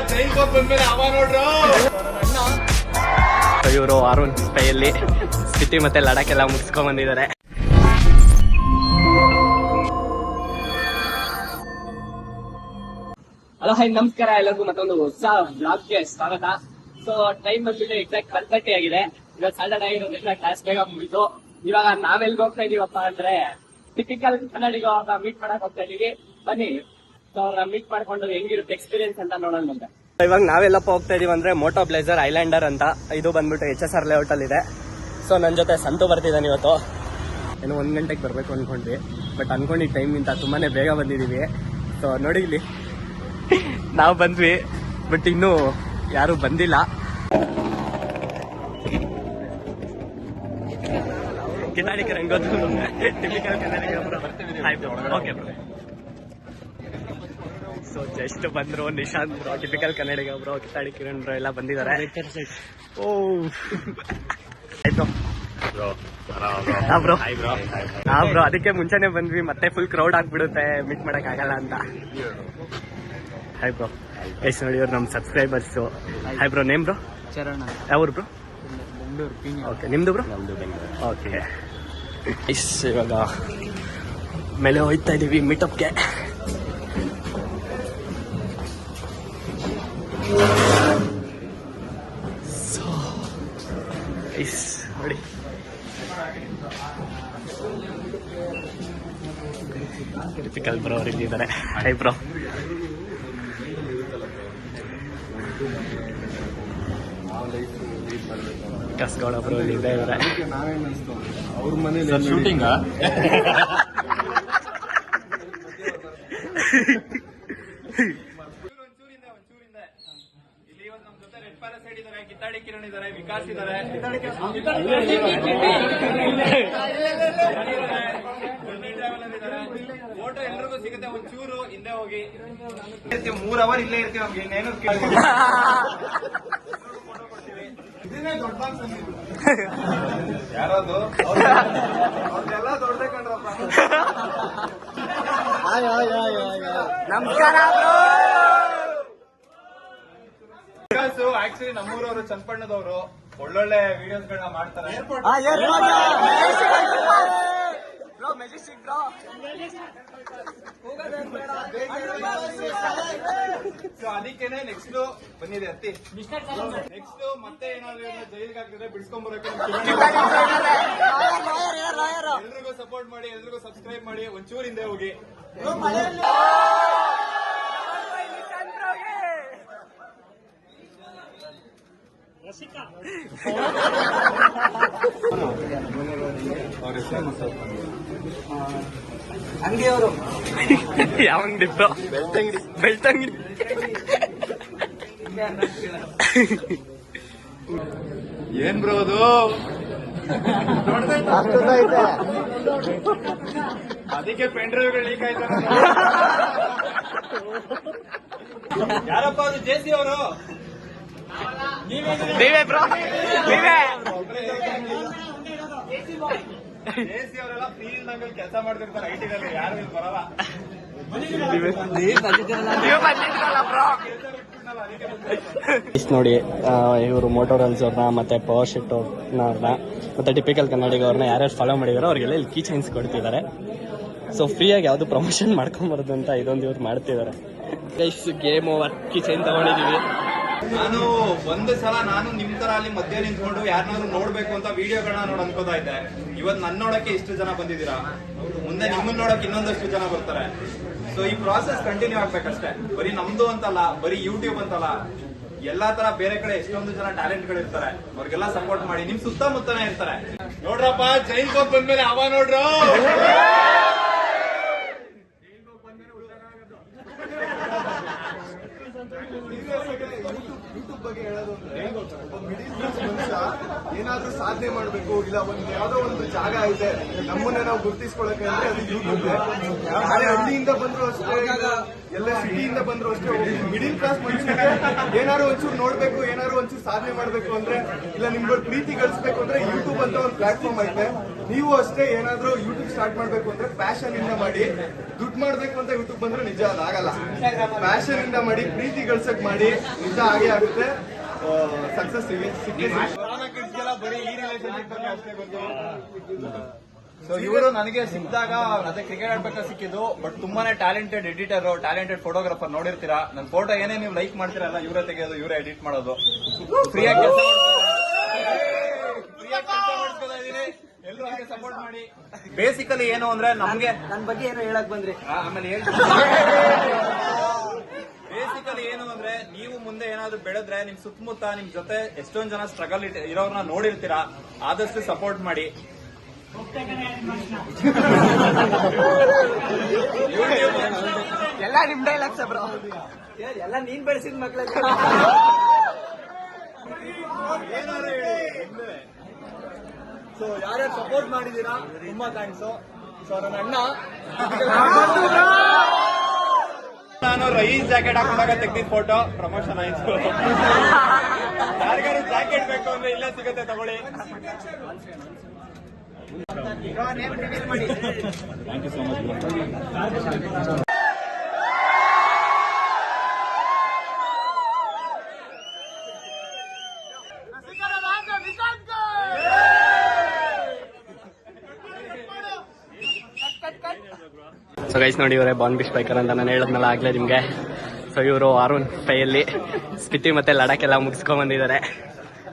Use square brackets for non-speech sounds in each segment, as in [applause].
ಬಂದ್ಮೇಲೆ ಅವ ನೋಡ್ರು. ಇವರು ಅರುಣ್ ಕೈಯಲ್ಲಿ ಸ್ಥಿತಿ ಮತ್ತೆ ಲಡಾಖ್ ಎಲ್ಲ ಮುಗಿಸ್ಕೊಂಡ್ ಬಂದಿದ್ದಾರೆ. ಹಲೋ ಹೈ ನಮಸ್ಕಾರ ಎಲ್ಲರಿಗೂ. ಮತ್ತೊಂದು ಹೊಸ ಬ್ಲಾಗ್ಗೆ ಸ್ವಾಗತ. ಸೊ ಟೈಮ್ ಬಂದ್ಬಿಟ್ಟು ಎಕ್ಸಾಕ್ಟ್ ಒನ್ ತರ್ಟಿ ಆಗಿದೆ. ಇವಾಗ ಸ್ಯಾಟರ್ಡೇ ಆಗಿರೋದ್ರಿಂದ ಕ್ಲಾಸ್ ಬೇಗ ಮುಗಿತು. ಇವಾಗ ನಾವೆಲ್ಗೆ ಹೋಗ್ತಾ ಇದೀವಪ್ಪ ಅಂದ್ರೆ ಟಿಪಿಕಲ್ ಕನ್ನಡಿಗ ಮೀಟ್ ಮಾಡಕ್ ಹೋಗ್ತಾ ಇದೀವಿ. ಬನ್ನಿ. ಮೀಟ್ ಮಾಡ್ಕೊಂಡು ಹೆಂಗಿರುತ್ತೆ ಎಕ್ಸ್ಪೀರಿಯನ್ಸ್ ಅಂತ ನೋಡೋಣ ಇವಾಗ ನಾವೆಲ್ಲಪ್ಪ ಹೋಗ್ತಾ ಇದೀವಿ ಅಂದ್ರೆ ಮೋಟೋ ಬ್ಲೇಸರ್ ಐಲ್ಯಾಂಡರ್ ಅಂತ. ಇದು ಬಂದ್ಬಿಟ್ಟು ಎಚ್ ಎಸ್ ಆರ್ ಲೇಔಟ್ ಅಲ್ಲಿ ಇದೆ. ಸೊ ನನ್ನ ಜೊತೆ ಸಂತು ಬರ್ತಿದ್ದಾನೆ ಇವತ್ತು. ಏನು ಒಂದ್ ಗಂಟೆಗೆ ಬರ್ಬೇಕು ಅನ್ಕೊಂಡ್ವಿ. ಬಟ್ ಅನ್ಕೊಂಡಿದ್ದ ಟೈಮ್ಗಿಂತ ತುಂಬಾನೇ ಬೇಗ ಬಂದಿದೀವಿ. ಸೊ ನೋಡಿ ಇಲ್ಲಿ. ನಾವು ಬಂದ್ವಿ. ಬಟ್ ಇನ್ನೂ ಯಾರು ಬಂದಿಲ್ಲ. ಸೊ ಜಸ್ಟ್ ಬಂದ್ರು Nishant bro typical Kannadiga bro ಕಿತ್ತಾಡಿ Kiran bro ಎಲ್ಲ ಬಂದಿದ್ದಾರೆ. ಓ. ಆಯ್ತು. ಹಾ ಬ್ರೋ ಹಾ ಬ್ರೋ ಅದಕ್ಕೆ ಮುಂಚೆನೆ ಬಂದ್ವಿ ಮತ್ತೆ ಫುಲ್ ಕ್ರೌಡ್ ಆಗ್ಬಿಡುತ್ತೆ ಮೀಟ್ ಮಾಡಕ್ ಆಗಲ್ಲ ಅಂತ. ಹಾಯ್ ಬ್ರೋ ಎಸ್ ನೋಡಿ ಇವ್ರು ನಮ್ಮ subscribers hi bro name bro Charan. ಯಾವ್ರು bro okay ನಿಮ್ದು ಬ್ರೋ ನಮ್ದು ಬೆಂಗಳೂರು. ಓಕೆ ಇವಾಗ ಮೇಲೆ ಹೋಯ್ತಾ ಇದೀವಿ ಮೀಟಪ್ಗೆ ಸೊ ಐಸ್ ನೋಡಿ ಟಿಪಿಕಲ್ ಬ್ರೋ ಅವ್ರು ಇಲ್ಲಿದ್ದಾರೆ ಹೈ ಬ್ರೋ ಕಸ್ಗೌಡ ಬ್ರೋ ಇಲ್ಲಿ ಇದ್ದಾರೆ ಅವ್ರ ಮನೇಲಿ ಶೂಟಿಂಗ್ ಒಂಚೂರಿಂದ ಒಂಚೂರಿಂದ ಇಲ್ಲಿ ಇವತ್ತು ನಮ್ ಜೊತೆ ರೆಡ್ ಪ್ಯಾರಸೈಡ್ ಇದಾರೆ ಕಿತ್ತಾಡಿ ಕಿರಣ್ ಇದಾರೆ ವಿಕಾಸ್ ಇದಾರೆ ಫೋಟೋ ಎಲ್ರಿಗೂ ಸಿಗುತ್ತೆ ಒಂಚೂರು ಹಿಂದೆ ಹೋಗಿ. ಮೂರ್ ಅವರ್ ಇಲ್ಲೇ ಇರ್ತೀವಿ ನಮ್ಗೆ ಇನ್ನೇನು ಇದನ್ನೇ ದೊಡ್ಡ ಯಾರದು ಅವ್ರದ್ದೆಲ್ಲ ದೊಡ್ಡದೇ ಕಂಡ್ರಪ್ಪ ನಮಸ್ಕಾರ ವಿಕಾಸ್ ಆಕ್ಚುಲಿ ನಮ್ಮೂರವರು ಚನ್ನಪಣ್ಣದವರು ಒಳ್ಳೊಳ್ಳೆ ವಿಡಿಯೋಸ್ ಗಳನ್ನ ಮಾಡ್ತಾರೆ ಸೊ ಅದಕ್ಕೇನೆ ನೆಕ್ಸ್ಟ್ ಬಂದಿದೆ ಅತ್ತಿ. ನೆಕ್ಸ್ಟ್ ಮತ್ತೆ ಏನಾದ್ರು ಜೈಲ್ಗೆ ಹಾಕಿದ್ರೆ ಬಿಡಿಸ್ಕೊಂಡ್ ಬರೋಕೆ [laughs] ಎಲ್ರಿಗೂ ಸಪೋರ್ಟ್ ಮಾಡಿ ಎಲ್ರಿಗೂ ಸಬ್ಸ್ಕ್ರೈಬ್ ಮಾಡಿ ಒಂಚೂರಿಂದ ಹಿಂದೆ ಹೋಗಿ ಯಾವ ಅಂಗಡಿ ಬ್ರೋ ಬೆಳ್ತಂಗಡಿ. ಬೆಳ್ತಂಗಡಿ. ಏನ್ ಬ್ರೋ ಅದು? ಅದಕ್ಕೆ ಪೆಂಡ್ರೈವ್ ಲೀಕ್ ಆಯ್ತು ಯಾರಪ್ಪ ಅದು? ಜೇಸಿ ಅವರು? ನೀವೇ ಬ್ರೋ ನೀವೇ? ಜೆ ಸಿ ಅವರೆಲ್ಲ ಫ್ರೀ ಇಲ್ದಂಗೆ ಕೆಲಸ ಮಾಡ್ತಿರ್ತಾರೆ ಐ ಟಿನಲ್ಲಿ ಯಾರು ಇಲ್ಲಿ ಬರಲ್ಲ. ನೋಡಿ ಇವರು ಮೋಟೋರಲ್ಸ್ ಅವ್ರನ್ನ ಮತ್ತೆ ಪವರ್ ಶಿಫ್ಟ್ ಅವ್ರನ್ನ ಮತ್ತೆ ಟಿಪಿಕಲ್ ಕನ್ನಡಿಗ ಅವ್ರನ್ನ ಯಾರ್ಯಾರು ಫಾಲೋ ಮಾಡಿದಾರೋ ಅವ್ರಿಗೆಲ್ಲ ಇಲ್ಲಿ ಕೀ ಚೈನ್ಸ್ ಕೊಡ್ತಿದ್ದಾರೆ. ಸೊ ಫ್ರೀಯಾಗಿ ಯಾವುದು ಪ್ರಮೋಷನ್ ಮಾಡ್ಕೊಂಬಾರ್ದು ಅಂತ ಇದೊಂದು ಇವ್ರು ಮಾಡ್ತಿದ್ದಾರೆ. Guys game over key chain ತಗೊಂಡಿದೀವಿ. ನಾನು ಒಂದು ಸಲ ನಾನು ನಿಮ್ ತರ ಅಲ್ಲಿ ಮಧ್ಯ ನಿಂತ್ಕೊಂಡು ಯಾರನ್ನಾದ್ರು ನೋಡ್ಬೇಕು ಅಂತ ವಿಡಿಯೋಗಳನ್ನ ನೋಡ್ ಅನ್ಕೋತಾ ಇದ್ದೆ. ಇವತ್ ನನ್ ನೋಡಕ್ಕೆ ಇಷ್ಟು ಜನ ಬಂದಿದ್ದೀರಾ? ಮುಂದೆ ನಿಮ್ಮನ್ನ ನೋಡಕ್ ಇನ್ನೊಂದಷ್ಟು ಜನ ಬರ್ತಾರೆ. ಸೊ ಈ ಪ್ರಾಸೆಸ್ ಕಂಟಿನ್ಯೂ ಆಗ್ಬೇಕಷ್ಟೇ. ಬರೀ ನಮ್ದು ಅಂತಲ್ಲ, ಬರೀ ಯೂಟ್ಯೂಬ್ ಅಂತಲ್ಲ. ಎಲ್ಲಾ ತರ ಬೇರೆ ಕಡೆ ಎಷ್ಟೊಂದು ಜನ ಟ್ಯಾಲೆಂಟ್ಗಳು ಇರ್ತಾರೆ. ಅವ್ರಿಗೆಲ್ಲ ಸಪೋರ್ಟ್ ಮಾಡಿ. ನಿಮ್ ಸುತ್ತಮುತ್ತನೇ ಇರ್ತಾರೆ. ನೋಡ್ರಪ್ಪ ಜೈನ್ ಬಂದ್ಮೇಲೆ ಅವ ನೋಡ್ರು. ಯೂಟ್ಯೂಬ್ ಬಗ್ಗೆ ಹೇಳೋದು ಅಂದ್ರೆ ಮಿಡಿಲ್ ಕ್ಲಾಸ್ ಮನುಷ್ಯ ಏನಾದ್ರೂ ಸಾಧನೆ ಮಾಡಬೇಕು, ಇಲ್ಲ ಒಂದ್ ಯಾವ್ದೋ ಒಂದು ಜಾಗ ಇದೆ, ನಮ್ಮನ್ನೇ ನಾವು ಗುರ್ತಿಸ್ಕೊಳಕ್ಕೆ ಅಂದ್ರೆ ಅದು ಯೂಟ್ಯೂಬ್ ಹಳ್ಳಿಯಿಂದ ಬಂದ್ರು ಅಷ್ಟೇ ಎಲ್ಲ ಸಿಟಿಯಿಂದ ಬಂದ್ರು ಅಷ್ಟೇ ಮಿಡಿಲ್ ಕ್ಲಾಸ್ ಮನುಷ್ಯ ಏನಾದ್ರು ಒಂಚೂರು ನೋಡ್ಬೇಕು, ಏನಾದ್ರು ಒಂಚೂರು ಸಾಧನೆ ಮಾಡ್ಬೇಕು ಅಂದ್ರೆ, ಇಲ್ಲ ನಿಮ್ಗಳ ಪ್ರೀತಿ ಗಳಿಸ್ಬೇಕು ಅಂದ್ರೆ ಯೂಟ್ಯೂಬ್ ಅಂತ ಒಂದು ಪ್ಲಾಟ್ಫಾರ್ಮ್ ಐತೆ. ನೀವು ಅಷ್ಟೇ ಏನಾದ್ರೂ ಯೂಟ್ಯೂಬ್ ಸ್ಟಾರ್ಟ್ ಮಾಡ್ಬೇಕು ಅಂದ್ರೆ ಪ್ಯಾಷನ್ ಇಂದ ಮಾಡಿ, ದುಡ್ಡು ಮಾಡ್ಬೇಕು ಅಂತ ಯೂಟ್ಯೂಬ್ ಬಂದ್ರೆ ನಿಜ ಅದಾಗಲ್ಲ ಪ್ಯಾಷನ್ ಇಂದ ಮಾಡಿ, ಪ್ರೀತಿ ಗಳಿಸಕ್ ಮಾಡಿ, ನಿಜ ಆಗೇ ಆಗುತ್ತೆ. ಸಕ್ಸಸ್ ಸಿಗಿ ಸಿಕ್ಕೇ ಬರೀ ಈ ರಿಲೇಷನ್ ಅಷ್ಟೇ ಗೊತ್ತು. ಸೊ ಇವರು ನನಗೆ ಸಿಕ್ಕಿದಾಗ ಅದೇ ಕ್ರಿಕೆಟ್ ಆಡ್ಬೇಕಾದ್ರೆ ಸಿಕ್ಕಿದ್ದು ಬಟ್ ತುಂಬಾನೇ ಟ್ಯಾಲೆಂಟೆಡ್ ಎಡಿಟರ್ ಟ್ಯಾಲೆಂಟೆಡ್ ಫೋಟೋಗ್ರಾಫರ್ ನೋಡಿರ್ತೀರಾ? ನನ್ನ ಫೋಟೋ ಏನೇ ನೀವು ಲೈಕ್ ಮಾಡ್ತೀರಲ್ಲ ಇವರೇ ತೆಗೆಯೋದು ಇವರೇ ಎಡಿಟ್ ಮಾಡೋದು. ಫ್ರೀಯಾಗಿ ಕೆಲಸ ಎಲ್ಲರೂ ಹಾಗೆ ಸಪೋರ್ಟ್ ಮಾಡಿ. ಬೇಸಿಕಲಿ ಏನು ಅಂದ್ರೆ ನಮ್ಗೆ ನನ್ ಬಗ್ಗೆ ಏನೋ ಹೇಳಕ್ ಬಂದ್ರಿ. ಆಮೇಲೆ ಆಮೇಲೆ ಬೇಸಿಕಲಿ ಏನು ಅಂದ್ರೆ ನೀವು ಮುಂದೆ ಏನಾದ್ರು ಬೆಳೆದ್ರೆ ನಿಮ್ ಸುತ್ತಮುತ್ತ ನಿಮ್ ಜೊತೆ ಎಷ್ಟೊಂದ್ ಜನ ಸ್ಟ್ರಗಲ್ ಇರೋರ್ನ ನೋಡಿರ್ತೀರಾ ಆದಷ್ಟು ಸಪೋರ್ಟ್ ಮಾಡಿ. [laughs] ಎಲ್ಲ ನಿಮ್ ಡೈಲಾಗ್ಸ್ ಬ್ರೋ ಎಲ್ಲ ನೀನ್ ಬೆಳೆಸಿದ ಮಕ್ಳ ಸೊ ಯಾರ್ಯಾರು ಸಪೋರ್ಟ್ ಮಾಡಿದೀರಾ ತುಂಬಾ ಥ್ಯಾಂಕ್ಸ್ ಸೊ ನನ್ನ ಅಣ್ಣ. ನಾನು ರೈಸ್ ಜಾಕೆಟ್ ಹಾಕೊಂಡಾಗ ತೆಗ್ದಿದ್ ಫೋಟೋ ಪ್ರಮೋಷನ್ ಆಯ್ತು. ಯಾರಿಗಾರು ಜಾಕೆಟ್ ಬೇಕು ಅಂದ್ರೆ ಇಲ್ಲ ಸಿಗುತ್ತೆ ತಗೊಳ್ಳಿ. ಸೊ ಗೈಸ್ ನೋಡಿ ಇವರೇ ಬಾನ್ ಬಿಶ್ ಬೈಕರ್ ಅಂತ ನಾನು ಹೇಳದ್ನಲ್ಲ ಆಗ್ಲೇ ನಿಮ್ಗೆ. ಸೊ ಇವರು ಅರುಣ್ ಫೈಯಲ್ಲಿ ಸ್ಪಿತಿ ಮತ್ತೆ ಲಡಾಖ್ ಎಲ್ಲ ಮುಗಿಸ್ಕೊಂಡ್ ಬಂದಿದ್ದಾರೆ.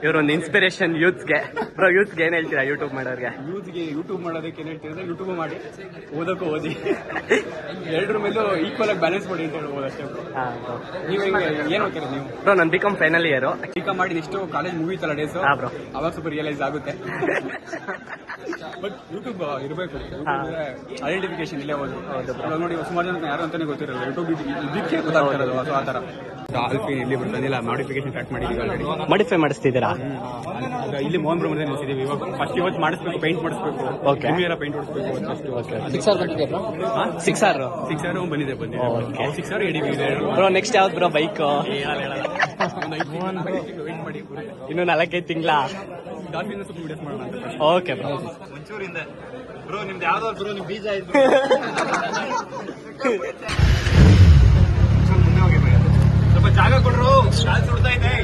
ಇವರು ಒಂದು ಇನ್ಸ್ಪಿರೇಷನ್ ಯೂತ್ಗೆ ಬ್ರೋ ಯೂತ್ಗೆ ಏನ್ ಹೇಳ್ತೀರಾ ಯೂಟ್ಯೂಬ್ ಮಾಡೋರ್ಗೆ? ಯೂತ್ಗೆ ಯೂಟ್ಯೂಬ್ ಮಾಡೋದಕ್ಕೆ ಏನ್ ಹೇಳ್ತೀರಾ ಯೂಟ್ಯೂಬ್ ಮಾಡಿ. ಓದಕ್ಕೂ ಓದಿ. ಎರಡರ ಮೇಲೂ ಈಕ್ವಲ್ ಆಗಿ ಬ್ಯಾಲೆನ್ಸ್ ಮಾಡಿ ಅಂತ ಹೇಳ್ಬೋದು ಅಷ್ಟೇ ನೀವು ಏನ್ ಓದ್ತೀರಿ ನೀವು? ಬ್ರೋ ನಾನು B Com final year BCom ಮಾಡಿ ಇಷ್ಟು ಕಾಲೇಜ್ ಮುಗಿತಲ್ಲ ಡೇಸ್ ಬ್ರೋ. ಅವಾಗ ಸ್ವಲ್ಪ ರಿಯಲೈಸ್ ಆಗುತ್ತೆ. ಬಟ್ ಯೂಟ್ಯೂಬ್ ಇರಬೇಕು. ಐಡೆಂಟಿಫಿಕೇಶನ್ ಇಲ್ಲೇ ಹೋದ್ರು ನೋಡಿ ಸುಮಾರು ಜನ ಯಾರು ಅಂತಾನೆ ಗೊತ್ತಿರಲ್ಲ. ಯೂಟ್ಯೂಬ್ ಇದಕ್ಕೆ ಗೊತ್ತಾಗ್ತಿರೋದು ಆ ತರ ಇಲ್ಲಿ ಬಂದಿಲ್ಲ ಮಾಡಿಫಿಕೇಶನ್ ಸ್ಟಾರ್ಟ್ ಮಾಡಿದೀವಿ ಆಲ್ರೆಡಿ ಮಾಡಿಫೈ ಮಾಡಿಸ್ತಿದ್ದೀರಾ? ಇಲ್ಲಿ ಮೋಹನ್ ಬ್ರಹ್ಮ ನಿಲ್ಸಿದೀವಿ. ಇವಾಗ ಫಸ್ಟ್ ಇವತ್ತು ಮಾಡಿಸ್ಬೇಕು ಪೇಂಟ್ ಮಾಡಿಸ್ಬೇಕು. Okay. ಎಲ್ಲ ಪೇಂಟ್ ಸಿಕ್ಸ್ ಬಂದಿದೆ ಸಿಕ್ಸ್ ಆರ್ ಸಿಕ್ಸ್ ಅವರ್ ಬಂದಿದೆ. ಸಿಕ್ಸ್ ಅವರ್ ಎಡಿ ಬ್ರೋ ನೆಕ್ಸ್ಟ್ ಯಾವ್ದು ಬ್ರೋ ಬೈಕ್ ವೇಟ್ ಮಾಡಿ ಇನ್ನು ನಾಲ್ಕೈದು ತಿಂಗಳ? ಡಾಲ್ಫಿನ್ ಸ್ವಲ್ಪ ವಿಡಿಯೋಸ್ ಮಾಡೋಣ ಅಂತ ಓಕೆ ಬ್ರೋ ನಿಮ್ದು ಯಾವ್ದಾದ್ರು ಬ್ರೋ ನಿಮ್ ಬೀಜ ಇದ್ರು [laughs] ಜಾಗ ಕೊಡ್ರು. ಗಾಳಿ ಸುಡ್ತಾ ಇದೆ.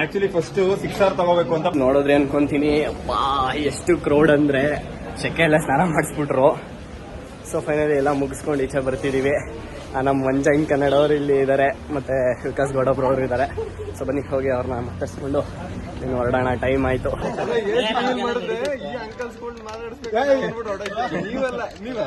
ಆಕ್ಚುಲಿ ಫಸ್ಟ್ ಸಿಕ್ಸ್ ಅವರ್ ತಗೋಬೇಕು ಅಂತ. ನೋಡಿದ್ರೆ ಅನ್ಕೊಂತೀನಿ. ಅಪ್ಪಾ ಎಷ್ಟು ಕ್ರೌಡ್ ಅಂದ್ರೆ ಶೆಕೆ ಎಲ್ಲ ಸ್ನಾನ ಮಾಡಿಸ್ಬಿಟ್ರು. ಸೊ ಫೈನಲಿ ಎಲ್ಲ ಮುಗಿಸ್ಕೊಂಡು ಈಚೆ ಬರ್ತಿದೀವಿ. ನಮ್ಮ ಮಂಜಂಗ್ ಕನ್ನಡ ಅವರು ಇಲ್ಲಿ ಇದ್ದಾರೆ ಮತ್ತೆ ವಿಕಾಸ್ ಗೌಡಬ್ರು ಅವರು ಇದ್ದಾರೆ ಸೊ ಬನ್ನಿ ಹೋಗಿ ಅವ್ರನ್ನ ಮಾತಾಡಿಸ್ಕೊಂಡು ಇನ್ನು ಹೊರಡೋಣ ಟೈಮ್ ಆಯ್ತು. ಏನ್ ಮಾಡಿದ್ರೆ ಈ ಅಂಕಲ್ಸ್ಗಳು ಮಾತಾಡಿಸ್ಬೇಕು ಅಂದ್ಬಿಟ್ಟು ಹೊರಟೋಯ್ತು. ನೀವಲ್ಲ ನೀವ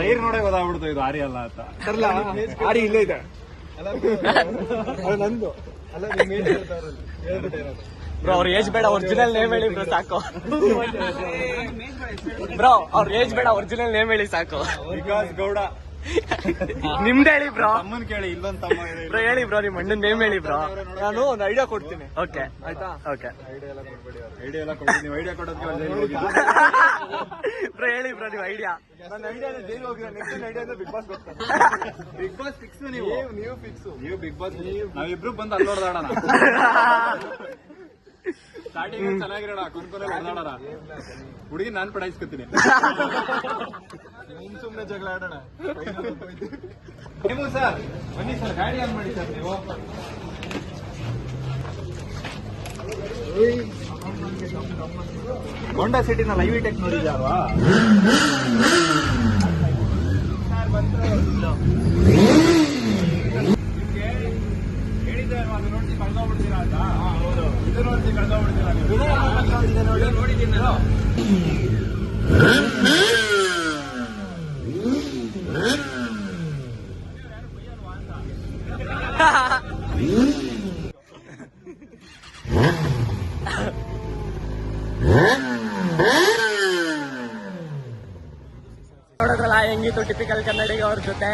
ಟೈರ್ ನೋಡೇ ಗೊತ್ತಾಗ್ಬಿಡ್ತು ಇದು ಆರಿ ಅಲ್ಲ ಅಂತ. ಆರಿ ಇಲ್ಲೇ ಇದೆ. ನಂದು. ಅಲ್ಲ ಬ್ರೋ ಅವ್ರ ಏಜ್ ಬೇಡ ಒರಿಜಿನಲ್ ನೇಮ್ ಹೇಳಿ ಬ್ರೋ ಸಾಕು. ಬ್ರೋ ಅವ್ರ ಏಜ್ ಬೇಡ ಒರಿಜಿನಲ್ ನೇಮ್ ಹೇಳಿ ಸಾಕು. ವಿಕಾಸ್ ಗೌಡ. [laughs] ನಿಮ್ದು ಹೇಳಿ ಬ್ರೋ. ಅಮ್ಮನ್ ಕೇಳಿ ಇಲ್ಲೊಂದ್ ತಮ್ಮ ಇದೆ. ಬ್ರೋ ಹೇಳಿ ಬ್ರೋ ನಿಮ್ಮ ಅಣ್ಣನ ನೇಮ್ ಹೇಳಿ ಬ್ರೋ. ನಾನು ಒಂದು ಐಡಿಯಾ ಕೊಡ್ತೀನಿ. ಓಕೆ ಆಯ್ತಾ? ಓಕೆ ಐಡಿಯಾ ಎಲ್ಲ ಕೊಡಿ ನೀವು ಐಡಿಯಾ ಕೊಡೋದಕ್ಕೆ ಅವ್ರು ಜೈಲಿಗೆ. [laughs] ಬ್ರೋ ಹೇಳಿ ಬ್ರೋ ನೀವು ಐಡಿಯಾ ನನ್ನ ಐಡಿಯಾ ಜೈಲ್ ಹೋಗಿರೋ ನೆಕ್ಸ್ಟ್ ಐಡಿಯಾ ಅಂದ್ರೆ ಬಿಗ್ ಬಾಸ್ ಬರ್ತಾರೆ ಬಿಗ್ ಬಾಸ್ ಫಿಕ್ಸ್ ನೀವು. ನೀವು ಫಿಕ್ಸ್ ನೀವು ಬಿಗ್ ಬಾಸ್ ನಾವಿಬ್ರು ಬಂದು ಅಲ್ಲಿ ಹೊಡೆದಾಡೋಣ ಸ್ಟಾರ್ಟಿಂಗ್ [laughs] ಚೆನ್ನಾಗಿರೋಣ. ಕುನ್ಕೊನೆ ಹೊಡೆದಾಡೋಣ ಹುಡುಗಿ ನಾನ್ ಪಡಾಯಿಸ್ಕೊತೀನಿ. ಸುಮ್ ಸುಮ್ನೆ ಜಗಳ ಆಡೋಣ. ನೀವು ಸರ್ ಬನ್ನಿ ಸರ್ ಗಾಡಿ ಆನ್ ಮಾಡಿ ಸರ್ ನೀವು ಹೋಂಡಾ ಸಿಟಿನ ಲೈವಿ ಟೆಕ್ ನೋಡಿದ್ಯಾವಾ ನೋಡೋದ್ರಲ್ಲ, ಹೆಂಗಿತ್ತು ಟಿಪಿಕಲ್ ಕನ್ನಡಿಗ ಅವ್ರ ಜೊತೆ?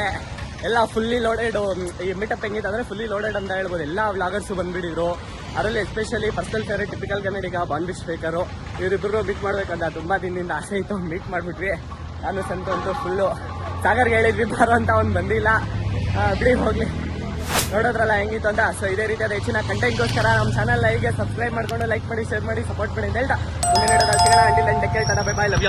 ಎಲ್ಲ ಫುಲ್ಲಿ ಲೋಡೆಡ್ ಈ ಮೀಟಪ್ ಹೆಂಗಿತ್ತು ಅಂದ್ರೆ ಫುಲ್ಲಿ ಲೋಡೆಡ್ ಅಂತ ಹೇಳ್ಬೋದು. ಎಲ್ಲ ವ್ಲಾಗರ್ಸ್ ಬಂದ್ಬಿಟ್ಟಿದ್ರು. ಅದರಲ್ಲಿ especially personal favourite typical Kannadiga ಬಾನ್ವಿಶ್ ಬೇಕರು ಇವರಿಬ್ಬರು ಮೀಟ್ ಮಾಡ್ಬೇಕಂತ ತುಂಬಾ ದಿನದಿಂದ ಆಸೆ ಇತ್ತು. ಮೀಟ್ ಮಾಡ್ಬಿಟ್ವಿ. ನಾನು ಸಂತು ಅಂತೂ ಫುಲ್ಲು ಸಾಗರ್ಗೆ ಹೇಳಿದ್ವಿ ಬರೋ ಅಂತ ಅವ್ನು ಬಂದಿಲ್ಲ. ಬಿಡಿ, ಹೋಗ್ಲಿ. ನೋಡೋದ್ರಲ್ಲ ಹೆಂಗಿತ್ತು ಅಂತ? ಸೊ ಇದೇ ರೀತಿಯಾದ ಹೆಚ್ಚಿನ ಕಂಟೆಂಟ್ಗೋಸ್ಕರ ನಮ್ಮ ಚಾನಲ್ ಲೈವ್ಗೆ ಸಬ್ಸ್ಕ್ರೈಬ್ ಮಾಡ್ಕೊಂಡು ಲೈಕ್ ಮಾಡಿ ಶೇರ್ ಮಾಡಿ ಸಪೋರ್ಟ್ ಮಾಡಿ ಅಂತ ಹೇಳ್ತಾ. ಸಿಗೋಣ. Until bye bye love